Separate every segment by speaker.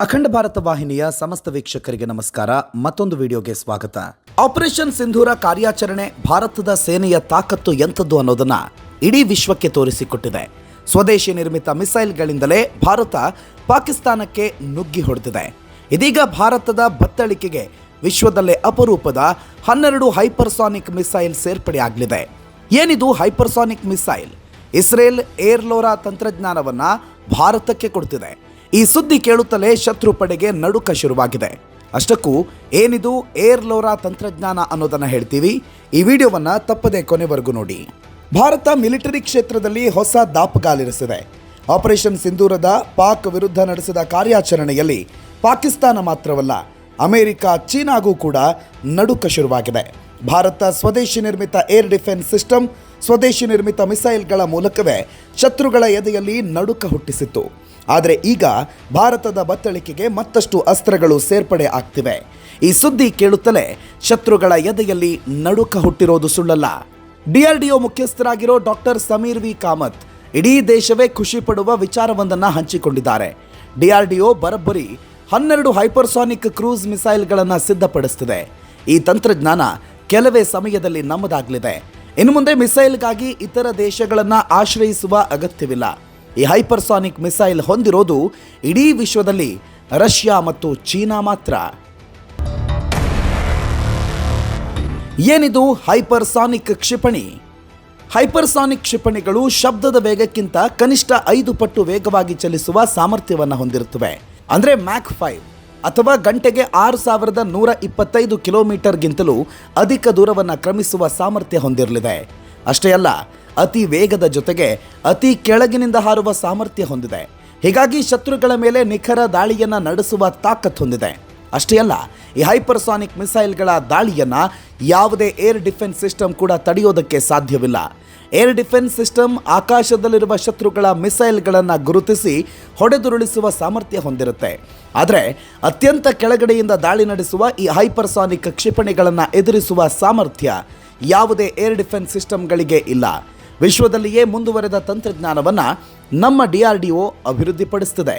Speaker 1: ಅಖಂಡ ಭಾರತ ವಾಹಿನಿಯ ಸಮಸ್ತ ವೀಕ್ಷಕರಿಗೆ ನಮಸ್ಕಾರ. ಮತ್ತೊಂದು ವಿಡಿಯೋಗೆ ಸ್ವಾಗತ. ಆಪರೇಷನ್ ಸಿಂಧೂರ ಕಾರ್ಯಾಚರಣೆ ಭಾರತದ ಸೇನೆಯ ತಾಕತ್ತು ಎಂಥದ್ದು ಅನ್ನೋದನ್ನ ಇಡೀ ವಿಶ್ವಕ್ಕೆ ತೋರಿಸಿಕೊಟ್ಟಿದೆ. ಸ್ವದೇಶಿ ನಿರ್ಮಿತ ಮಿಸೈಲ್ಗಳಿಂದಲೇ ಭಾರತ ಪಾಕಿಸ್ತಾನಕ್ಕೆ ನುಗ್ಗಿ ಹೊಡೆದಿದೆ. ಇದೀಗ ಭಾರತದ ಬತ್ತಳಿಕೆಗೆ ವಿಶ್ವದಲ್ಲೇ ಅಪರೂಪದ ಹನ್ನೆರಡು ಹೈಪರ್ಸಾನಿಕ್ ಮಿಸೈಲ್ ಸೇರ್ಪಡೆಯಾಗಲಿದೆ ಏನಿದು ಹೈಪರ್ಸಾನಿಕ್ ಮಿಸೈಲ್? ಇಸ್ರೇಲ್ ಏರ್ಲೋರಾ ತಂತ್ರಜ್ಞಾನವನ್ನ ಭಾರತಕ್ಕೆ ಕೊಡ್ತಿದೆ. ಈ ಸುದ್ದಿ ಕೇಳುತ್ತಲೇ ಶತ್ರು ಪಡೆಗೆ ನಡುಕ ಶುರುವಾಗಿದೆ. ಅಷ್ಟಕ್ಕೂ ಏನಿದು ಏರ್ ಲೋರಾ ತಂತ್ರಜ್ಞಾನ ಅನ್ನೋದನ್ನ ಹೇಳ್ತೀವಿ. ಈ ವಿಡಿಯೋವನ್ನ ತಪ್ಪದೆ ಕೊನೆವರೆಗೂ ನೋಡಿ. ಭಾರತ ಮಿಲಿಟರಿ ಕ್ಷೇತ್ರದಲ್ಲಿ ಹೊಸ ದಾಪುಗಾಲಿರಿಸಿದೆ. ಆಪರೇಷನ್ ಸಿಂಧೂರದ ಪಾಕ್ ವಿರುದ್ಧ ನಡೆಸಿದ ಕಾರ್ಯಾಚರಣೆಯಲ್ಲಿ ಪಾಕಿಸ್ತಾನ ಮಾತ್ರವಲ್ಲ, ಅಮೆರಿಕ, ಚೀನಾಗೂ ಕೂಡ ನಡುಕ ಶುರುವಾಗಿದೆ. ಭಾರತ ಸ್ವದೇಶಿ ನಿರ್ಮಿತ ಏರ್ ಡಿಫೆನ್ಸ್ ಸಿಸ್ಟಮ್, ಸ್ವದೇಶಿ ನಿರ್ಮಿತ ಮಿಸೈಲ್ಗಳ ಮೂಲಕವೇ ಶತ್ರುಗಳ ಎದೆಯಲ್ಲಿ ನಡುಕ ಹುಟ್ಟಿಸಿತ್ತು. ಆದರೆ ಈಗ ಭಾರತದ ಬತ್ತಳಿಕೆಗೆ ಮತ್ತಷ್ಟು ಅಸ್ತ್ರಗಳು ಸೇರ್ಪಡೆ ಆಗ್ತಿವೆ. ಈ ಸುದ್ದಿ ಕೇಳುತ್ತಲೇ ಶತ್ರುಗಳ ಎದೆಯಲ್ಲಿ ನಡುಕ ಹುಟ್ಟಿರೋದು ಸುಳ್ಳಲ್ಲ. ಡಿಆರ್ಡಿಒ ಮುಖ್ಯಸ್ಥರಾಗಿರೋ ಡಾಕ್ಟರ್ ಸಮೀರ್ ವಿ ಕಾಮತ್ ಇಡೀ ದೇಶವೇ ಖುಷಿ ಪಡುವ ವಿಚಾರವೊಂದನ್ನು ಹಂಚಿಕೊಂಡಿದ್ದಾರೆ. ಡಿಆರ್ಡಿಒ ಬರಬ್ಬರಿ ಹನ್ನೆರಡು ಹೈಪರ್ಸಾನಿಕ್ ಕ್ರೂಸ್ ಮಿಸೈಲ್ಗಳನ್ನು ಸಿದ್ಧಪಡಿಸುತ್ತಿದೆ ಈ ತಂತ್ರಜ್ಞಾನ ಕೆಲವೇ ಸಮಯದಲ್ಲಿ ನಮ್ಮದಾಗಲಿದೆ. ಇನ್ನು ಮುಂದೆ ಮಿಸೈಲ್ಗಾಗಿ ಇತರ ದೇಶಗಳನ್ನು ಆಶ್ರಯಿಸುವ ಅಗತ್ಯವಿಲ್ಲ. ಈ ಹೈಪರ್ಸಾನಿಕ್ ಮಿಸೈಲ್ ಹೊಂದಿರೋದು ಇಡೀ ವಿಶ್ವದಲ್ಲಿ ರಷ್ಯಾ ಮತ್ತು ಚೀನಾ ಮಾತ್ರ. ಏನಿದು ಹೈಪರ್ಸಾನಿಕ್ ಕ್ಷಿಪಣಿ? ಹೈಪರ್ಸಾನಿಕ್ ಕ್ಷಿಪಣಿಗಳು ಶಬ್ದದ ವೇಗಕ್ಕಿಂತ ಕನಿಷ್ಠ ಐದು ಪಟ್ಟು ವೇಗವಾಗಿ ಚಲಿಸುವ ಸಾಮರ್ಥ್ಯವನ್ನು ಹೊಂದಿರುತ್ತವೆ. ಅಂದರೆ ಮ್ಯಾಕ್ ಫೈವ್ ಅಥವಾ ಗಂಟೆಗೆ ಆರು ಸಾವಿರದ ನೂರ ಇಪ್ಪತ್ತೈದು ಕಿಲೋಮೀಟರ್ಗಿಂತಲೂ ಅಧಿಕ ದೂರವನ್ನು ಕ್ರಮಿಸುವ ಸಾಮರ್ಥ್ಯ ಹೊಂದಿರಲಿದೆ. ಅಷ್ಟೇ ಅಲ್ಲ, ಅತಿ ವೇಗದ ಜೊತೆಗೆ ಅತಿ ಕೆಳಗಿನಿಂದ ಹಾರುವ ಸಾಮರ್ಥ್ಯ ಹೊಂದಿದೆ. ಹೀಗಾಗಿ ಶತ್ರುಗಳ ಮೇಲೆ ನಿಖರ ದಾಳಿಯನ್ನು ನಡೆಸುವ ತಾಕತ್ ಹೊಂದಿದೆ. ಅಷ್ಟೇ ಅಲ್ಲ, ಈ ಹೈಪರ್ಸಾನಿಕ್ ಮಿಸೈಲ್ಗಳ ದಾಳಿಯನ್ನು ಯಾವುದೇ ಏರ್ ಡಿಫೆನ್ಸ್ ಸಿಸ್ಟಮ್ ಕೂಡ ತಡೆಯೋದಕ್ಕೆ ಸಾಧ್ಯವಿಲ್ಲ. ಏರ್ ಡಿಫೆನ್ಸ್ ಸಿಸ್ಟಮ್ ಆಕಾಶದಲ್ಲಿರುವ ಶತ್ರುಗಳ ಮಿಸೈಲ್ಗಳನ್ನು ಗುರುತಿಸಿ ಹೊಡೆದುರುಳಿಸುವ ಸಾಮರ್ಥ್ಯ ಹೊಂದಿರುತ್ತೆ. ಆದರೆ, ಅತ್ಯಂತ ಕೆಳಗಡೆಯಿಂದ ದಾಳಿ ನಡೆಸುವ ಈ ಹೈಪರ್ಸಾನಿಕ್ ಕ್ಷಿಪಣಿಗಳನ್ನು ಎದುರಿಸುವ ಸಾಮರ್ಥ್ಯ ಯಾವುದೇ ಏರ್ ಡಿಫೆನ್ಸ್ ಸಿಸ್ಟಮ್ಗಳಿಗೆ ಇಲ್ಲ. ವಿಶ್ವದಲ್ಲಿಯೇ ಮುಂದುವರೆದ ತಂತ್ರಜ್ಞಾನವನ್ನು ನಮ್ಮ ಡಿಆರ್ಡಿಒ ಅಭಿವೃದ್ಧಿಪಡಿಸುತ್ತಿದೆ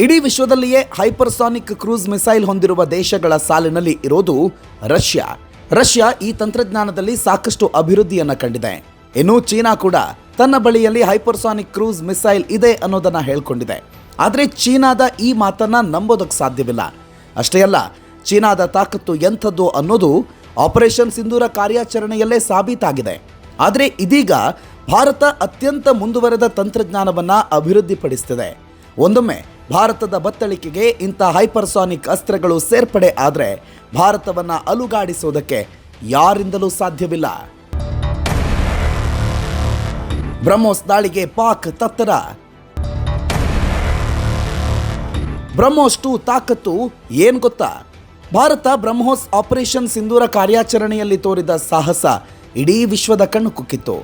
Speaker 1: ಇಡೀ ವಿಶ್ವದಲ್ಲಿಯೇ ಹೈಪರ್ಸಾನಿಕ್ ಕ್ರೂಸ್ ಮಿಸೈಲ್ ಹೊಂದಿರುವ ದೇಶಗಳ ಸಾಲಿನಲ್ಲಿ ಇರೋದು ರಷ್ಯಾ. ರಷ್ಯಾ ಈ ತಂತ್ರಜ್ಞಾನದಲ್ಲಿ ಸಾಕಷ್ಟು ಅಭಿವೃದ್ಧಿಯನ್ನು ಕಂಡಿದೆ. ಇನ್ನು ಚೀನಾ ಕೂಡ ತನ್ನ ಬಳಿಯಲ್ಲಿ ಹೈಪರ್ಸಾನಿಕ್ ಕ್ರೂಸ್ ಮಿಸೈಲ್ ಇದೆ ಅನ್ನೋದನ್ನ ಹೇಳ್ಕೊಂಡಿದೆ. ಆದರೆ ಚೀನಾದ ಈ ಮಾತನ್ನ ನಂಬೋದಕ್ಕೆ ಸಾಧ್ಯವಿಲ್ಲ. ಅಷ್ಟೇ ಅಲ್ಲ, ಚೀನಾದ ತಾಕತ್ತು ಎಂಥದ್ದು ಅನ್ನೋದು ಆಪರೇಷನ್ ಸಿಂಧೂರ ಕಾರ್ಯಾಚರಣೆಯಲ್ಲೇ ಸಾಬೀತಾಗಿದೆ. ಆದರೆ ಇದೀಗ ಭಾರತ ಅತ್ಯಂತ ಮುಂದುವರೆದ ತಂತ್ರಜ್ಞಾನವನ್ನ ಅಭಿವೃದ್ಧಿಪಡಿಸುತ್ತಿದೆ ಒಂದೊಮ್ಮೆ ಭಾರತದ ಬತ್ತಳಿಕೆಗೆ ಇಂಥ ಹೈಪರ್ಸಾನಿಕ್ ಅಸ್ತ್ರಗಳು ಸೇರ್ಪಡೆ ಆದರೆ ಭಾರತವನ್ನ ಅಲುಗಾಡಿಸೋದಕ್ಕೆ ಯಾರಿಂದಲೂ ಸಾಧ್ಯವಿಲ್ಲ. ಬ್ರಹ್ಮೋಸ್ ದಾಳಿಗೆ ಪಾಕ್ ತತ್ತರ ಬ್ರಹ್ಮೋಸ್ ಟು ತಾಕತ್ತು ಏನು ಗೊತ್ತಾ? ಭಾರತ ಬ್ರಹ್ಮೋಸ್ ಆಪರೇಷನ್ ಸಿಂಧೂರ ಕಾರ್ಯಾಚರಣೆಯಲ್ಲಿ ತೋರಿದ ಸಾಹಸ ಇಡೀ ವಿಶ್ವದ ಕಣ್ಣು ಕುಕ್ಕಿತ್ತು.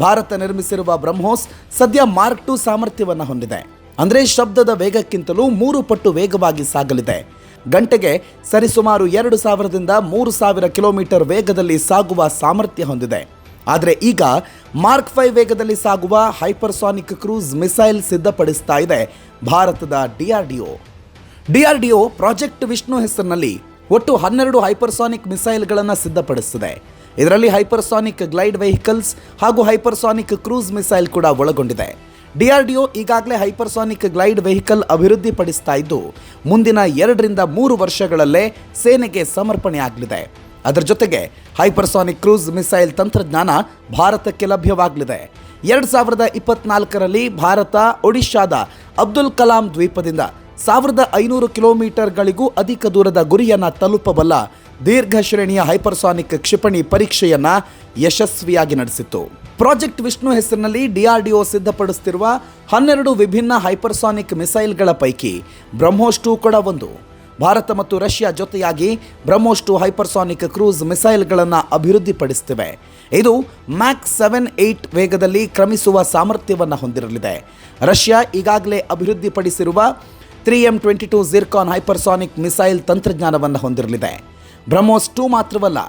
Speaker 1: ಭಾರತ ನಿರ್ಮಿಸಿರುವ ಬ್ರಹ್ಮೋಸ್ ಸದ್ಯ ಮಾರ್ಕ್ ಟು ಸಾಮರ್ಥ್ಯವನ್ನು ಹೊಂದಿದೆ. ಅಂದರೆ ಶಬ್ದದ ವೇಗಕ್ಕಿಂತಲೂ ಮೂರು ಪಟ್ಟು ವೇಗವಾಗಿ ಸಾಗಲಿದೆ. ಗಂಟೆಗೆ ಸರಿಸುಮಾರು ಎರಡು ಸಾವಿರದಿಂದ ಮೂರು ಸಾವಿರ ಕಿಲೋಮೀಟರ್ ವೇಗದಲ್ಲಿ ಸಾಗುವ ಸಾಮರ್ಥ್ಯ ಹೊಂದಿದೆ. ಆದರೆ ಈಗ ಮಾರ್ಕ್ ಫೈವ್ ವೇಗದಲ್ಲಿ ಸಾಗುವ ಹೈಪರ್ಸಾನಿಕ್ ಕ್ರೂಸ್ ಮಿಸೈಲ್ ಸಿದ್ಧಪಡಿಸ್ತಾ ಇದೆ ಭಾರತದ ಡಿಆರ್ಡಿಒ ಡಿಆರ್ಡಿಒ ಪ್ರಾಜೆಕ್ಟ್ ವಿಷ್ಣು ಹೆಸರಿನಲ್ಲಿ ಒಟ್ಟು ಹನ್ನೆರಡು ಹೈಪರ್ಸಾನಿಕ್ ಮಿಸೈಲ್ಗಳನ್ನು ಸಿದ್ಧಪಡಿಸಿದೆ ಇದರಲ್ಲಿ ಹೈಪರ್ಸಾನಿಕ್ ಗ್ಲೈಡ್ ವೆಹಿಕಲ್ಸ್ ಹಾಗೂ ಹೈಪರ್ಸಾನಿಕ್ ಕ್ರೂಸ್ ಮಿಸೈಲ್ ಕೂಡ ಒಳಗೊಂಡಿದೆ. ಡಿಆರ್ಡಿಒ ಈಗಾಗಲೇ ಹೈಪರ್ಸಾನಿಕ್ ಗ್ಲೈಡ್ ವೆಹಿಕಲ್ ಅಭಿವೃದ್ಧಿಪಡಿಸ್ತಾ ಇದ್ದು, ಮುಂದಿನ ಎರಡರಿಂದ ಮೂರು ವರ್ಷಗಳಲ್ಲೇ ಸೇನೆಗೆ ಸಮರ್ಪಣೆಯಾಗಲಿದೆ. ಅದರ ಜೊತೆಗೆ ಹೈಪರ್ಸಾನಿಕ್ ಕ್ರೂಸ್ ಮಿಸೈಲ್ ತಂತ್ರಜ್ಞಾನ ಭಾರತಕ್ಕೆ ಲಭ್ಯವಾಗಲಿದೆ. ಎರಡು ಸಾವಿರದ ಇಪ್ಪತ್ನಾಲ್ಕರಲ್ಲಿ ಭಾರತ ಒಡಿಶಾದ ಅಬ್ದುಲ್ ಕಲಾಂ ದ್ವೀಪದಿಂದ ಸಾವಿರದ ಐನೂರು ಕಿಲೋಮೀಟರ್ಗಳಿಗೂ ಅಧಿಕ ದೂರದ ಗುರಿಯನ್ನು ತಲುಪಬಲ್ಲ ದೀರ್ಘ ಶ್ರೇಣಿಯ ಹೈಪರ್ಸಾನಿಕ್ ಕ್ಷಿಪಣಿ ಪರೀಕ್ಷೆಯನ್ನ ಯಶಸ್ವಿಯಾಗಿ ನಡೆಸಿತು ಪ್ರಾಜೆಕ್ಟ್ ವಿಷ್ಣು ಹೆಸರಿನಲ್ಲಿ ಡಿಆರ್ಡಿಒ ಸಿದ್ಧಪಡಿಸುತ್ತಿರುವ ಹನ್ನೆರಡು ವಿಭಿನ್ನ ಹೈಪರ್ಸಾನಿಕ್ ಮಿಸೈಲ್ಗಳ ಪೈಕಿ ಬ್ರಹ್ಮೋಸ್ ಟೂ ಕೂಡ ಒಂದು. ಭಾರತ ಮತ್ತು ರಷ್ಯಾ ಜೊತೆಯಾಗಿ ಬ್ರಹ್ಮೋಸ್ ಟು ಹೈಪರ್ಸಾನಿಕ್ ಕ್ರೂಸ್ ಮಿಸೈಲ್ಗಳನ್ನು ಅಭಿವೃದ್ಧಿಪಡಿಸುತ್ತಿವೆ ಇದು ಮ್ಯಾಕ್ ಸೆವೆನ್ ಏಯ್ಟ್ ವೇಗದಲ್ಲಿ ಕ್ರಮಿಸುವ ಸಾಮರ್ಥ್ಯವನ್ನು ಹೊಂದಿರಲಿದೆ. ರಷ್ಯಾ ಈಗಾಗಲೇ ಅಭಿವೃದ್ಧಿಪಡಿಸಿರುವ three M twenty two Zircon hypersonic missile ತಂತ್ರಜ್ಞಾನವನ್ನು ಹೊಂದಿರಲಿದೆ. ಬ್ರಹ್ಮೋಸ್ ಟೂ ಮಾತ್ರವಲ್ಲ,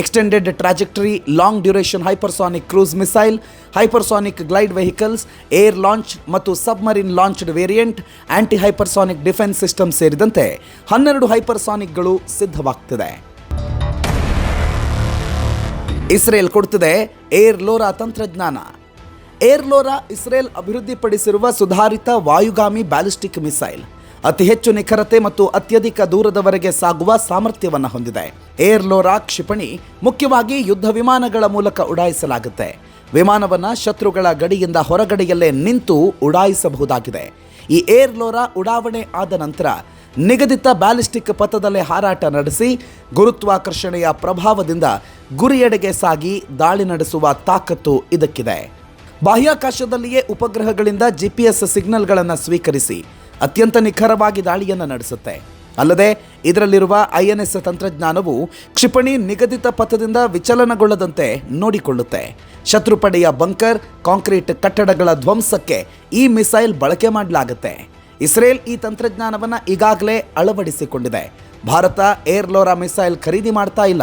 Speaker 1: extended trajectory, long duration hypersonic cruise missile, hypersonic glide vehicles, air launch ಮತ್ತು submarine launched variant anti hypersonic defence system ಸೇರಿದಂತೆ ಹನ್ನೆರಡು ಹೈಪರ್ಸಾನಿಕ್ಗಳು ಸಿದ್ಧವಾಗ್ತಿದೆ. ಇಸ್ರೇಲ್ ಕೊಡ್ತಿದೆ ಏರ್ ಲೋರಾ ತಂತ್ರಜ್ಞಾನ. ಏರ್ ಲೋರಾ ಇಸ್ರೇಲ್ ಅಭಿವೃದ್ಧಿಪಡಿಸಿರುವ ಸುಧಾರಿತ ವಾಯುಗಾಮಿ ಬ್ಯಾಲಿಸ್ಟಿಕ್ ಮಿಸೈಲ್. ಅತಿ ಹೆಚ್ಚು ನಿಖರತೆ ಮತ್ತು ಅತ್ಯಧಿಕ ದೂರದವರೆಗೆ ಸಾಗುವ ಸಾಮರ್ಥ್ಯವನ್ನು ಹೊಂದಿದೆ. ಏರ್ ಲೋರಾ ಕ್ಷಿಪಣಿ ಮುಖ್ಯವಾಗಿ ಯುದ್ಧ ವಿಮಾನಗಳ ಮೂಲಕ ಉಡಾಯಿಸಲಾಗುತ್ತೆ. ವಿಮಾನವನ್ನು ಶತ್ರುಗಳ ಗಡಿಯಿಂದ ಹೊರಗಡೆಯಲ್ಲೇ ನಿಂತು ಉಡಾಯಿಸಬಹುದಾಗಿದೆ. ಈ ಏರ್ ಲೋರಾ ಉಡಾವಣೆ ಆದ ನಂತರ ನಿಗದಿತ ಬ್ಯಾಲಿಸ್ಟಿಕ್ ಪಥದಲ್ಲೇ ಹಾರಾಟ ನಡೆಸಿ ಗುರುತ್ವಾಕರ್ಷಣೆಯ ಪ್ರಭಾವದಿಂದ ಗುರಿಯೆಡೆಗೆ ಸಾಗಿ ದಾಳಿ ನಡೆಸುವ ತಾಕತ್ತು ಇದಕ್ಕಿದೆ. ಬಾಹ್ಯಾಕಾಶದಲ್ಲಿಯೇ ಉಪಗ್ರಹಗಳಿಂದ ಜಿಪಿಎಸ್ ಸಿಗ್ನಲ್ಗಳನ್ನು ಸ್ವೀಕರಿಸಿ ಅತ್ಯಂತ ನಿಖರವಾಗಿ ದಾಳಿಯನ್ನು ನಡೆಸುತ್ತೆ. ಅಲ್ಲದೆ, ಇದರಲ್ಲಿರುವ ಐಎನ್ಎಸ್ ತಂತ್ರಜ್ಞಾನವು ಕ್ಷಿಪಣಿ ನಿಗದಿತ ಪಥದಿಂದ ವಿಚಲನಗೊಳ್ಳದಂತೆ ನೋಡಿಕೊಳ್ಳುತ್ತೆ. ಶತ್ರುಪಡೆಯ ಬಂಕರ್, ಕಾಂಕ್ರೀಟ್ ಕಟ್ಟಡಗಳ ಧ್ವಂಸಕ್ಕೆ ಈ ಮಿಸೈಲ್ ಬಳಕೆ ಮಾಡಲಾಗುತ್ತೆ. ಇಸ್ರೇಲ್ ಈ ತಂತ್ರಜ್ಞಾನವನ್ನು ಈಗಾಗಲೇ ಅಳವಡಿಸಿಕೊಂಡಿದೆ. ಭಾರತ ಏರ್ಲೋರಾ ಮಿಸೈಲ್ ಖರೀದಿ ಮಾಡ್ತಾ ಇಲ್ಲ.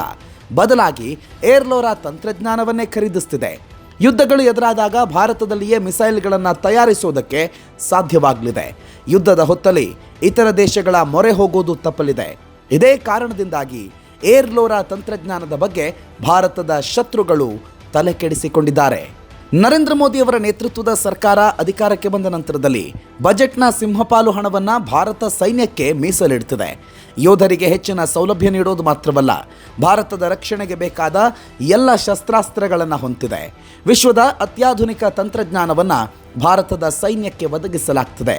Speaker 1: ಬದಲಾಗಿ ಏರ್ಲೋರಾ ತಂತ್ರಜ್ಞಾನವನ್ನೇ ಖರೀದಿಸ್ತಿದೆ. ಯುದ್ಧಗಳು ಎದುರಾದಾಗ ಭಾರತದಲ್ಲಿಯೇ ಮಿಸೈಲ್ಗಳನ್ನು ತಯಾರಿಸುವುದಕ್ಕೆ ಸಾಧ್ಯವಾಗಲಿದೆ. ಯುದ್ಧದ ಹೊತ್ತಲ್ಲಿ ಇತರ ದೇಶಗಳ ಮೊರೆ ಹೋಗುವುದು ತಪ್ಪಲಿದೆ. ಇದೇ ಕಾರಣದಿಂದಾಗಿ ಏರ್ಲೋರಾ ತಂತ್ರಜ್ಞಾನದ ಬಗ್ಗೆ ಭಾರತದ ಶತ್ರುಗಳು ತಲೆ ನರೇಂದ್ರ ಮೋದಿ ಅವರ ನೇತೃತ್ವದ ಸರ್ಕಾರ ಅಧಿಕಾರಕ್ಕೆ ಬಂದ ನಂತರದಲ್ಲಿ ಬಜೆಟ್ನ ಸಿಂಹಪಾಲು ಹಣವನ್ನು ಭಾರತ ಸೈನ್ಯಕ್ಕೆ ಮೀಸಲಿಡ್ತಿದೆ. ಯೋಧರಿಗೆ ಹೆಚ್ಚಿನ ಸೌಲಭ್ಯ ನೀಡೋದು ಮಾತ್ರವಲ್ಲ, ಭಾರತದ ರಕ್ಷಣೆಗೆ ಬೇಕಾದ ಎಲ್ಲ ಶಸ್ತ್ರಾಸ್ತ್ರಗಳನ್ನು ಹೊಂದಿದೆ. ವಿಶ್ವದ ಅತ್ಯಾಧುನಿಕ ತಂತ್ರಜ್ಞಾನವನ್ನು ಭಾರತದ ಸೈನ್ಯಕ್ಕೆ ಒದಗಿಸಲಾಗ್ತದೆ.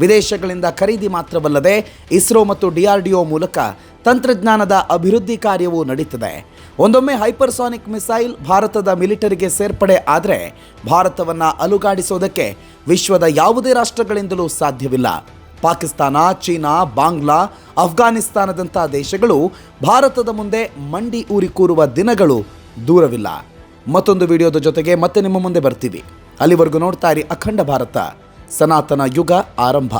Speaker 1: ವಿದೇಶಗಳಿಂದ ಖರೀದಿ ಮಾತ್ರವಲ್ಲದೆ ಇಸ್ರೋ ಮತ್ತು ಡಿಆರ್ಡಿಒ ಮೂಲಕ ತಂತ್ರಜ್ಞಾನದ ಅಭಿವೃದ್ಧಿ ಕಾರ್ಯವೂ ನಡೀತದೆ. ಒಂದೊಮ್ಮೆ ಹೈಪರ್ಸಾನಿಕ್ ಮಿಸೈಲ್ ಭಾರತದ ಮಿಲಿಟರಿಗೆ ಸೇರ್ಪಡೆ ಆದರೆ ಭಾರತವನ್ನು ಅಲುಗಾಡಿಸೋದಕ್ಕೆ ವಿಶ್ವದ ಯಾವುದೇ ರಾಷ್ಟ್ರಗಳಿಂದಲೂ ಸಾಧ್ಯವಿಲ್ಲ. ಪಾಕಿಸ್ತಾನ, ಚೀನಾ, ಬಾಂಗ್ಲಾ ಅಫ್ಘಾನಿಸ್ತಾನದಂಥ ದೇಶಗಳು ಭಾರತದ ಮುಂದೆ ಮಂಡಿ ಊರಿ ಕೂರುವ ದಿನಗಳು ದೂರವಿಲ್ಲ. ಮತ್ತೊಂದು ವಿಡಿಯೋದ ಜೊತೆಗೆ ಮತ್ತೆ ನಿಮ್ಮ ಮುಂದೆ ಬರ್ತೀವಿ. ಅಲ್ಲಿವರೆಗೂ ನೋಡ್ತಾ ಇರಿ ಅಖಂಡ ಭಾರತ. ಸನಾತನ ಯುಗ ಆರಂಭ